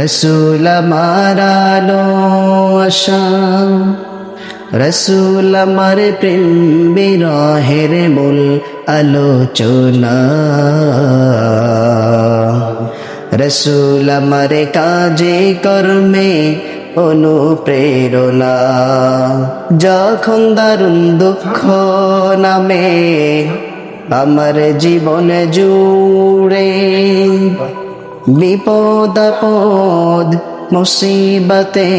রসুল আমার আলো আশা, রসুল আমার প্রেম বিরহের মূল আলোচনা। রসুল আমার কাজে কর্মে অনুপ্রেরণা, যখন দারুণ দুঃখ নামে আমার জীবন জুড়ে। বিপদ আপদ মুসিবতে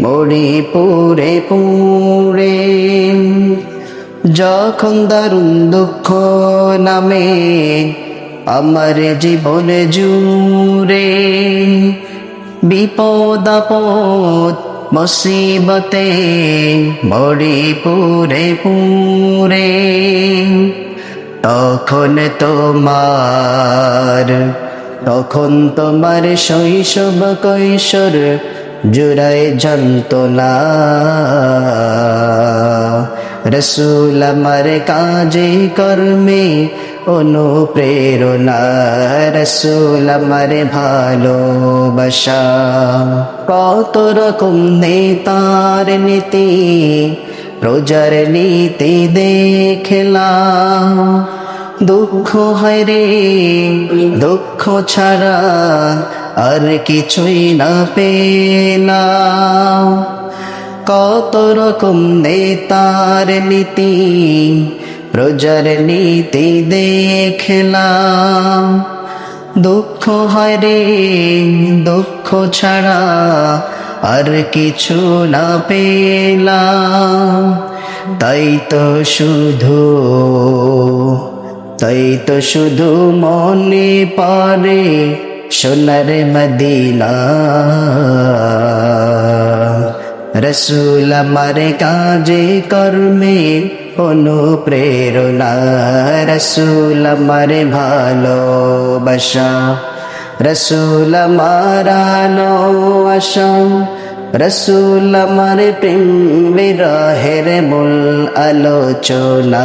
মরি পুরে পুরে। যখন দারুণ দুঃখ নামে আমার জীবন জুড়ে বিপদ আপদ মুসিবতে মরি পুরে পুরে। তখন তোমার তখন তোমার শৈশব কৈশোর জুড়ায় যন্ত্রণা। রসুল আমার কাজে কর্মে অনুপ্রেরণা। রসুল আমার ভালোবাসা। কত রকম নেতার নীতি, প্রজার নীতি দেখলাম। দুঃখ হয় রে। দুঃখ ছাড়া আর কিছুই না পেলাম। কত রকম নেতার নীতি, প্রজার নীতি দেখলাম। দুঃখ হয় রে, দুঃখ ছাড়া আর কিছু না পেলাম। তাই তো শুধু তাই তো শুধু মনে পারে সোনার মদিনা। রসুল আমার কাজে, কর্মে অনুপ্রেরণা। রসুল আমার ভালোবাসা। রসুল আলো আশা রসুল আমার প্রেম বিরহের মূল আলোচনা।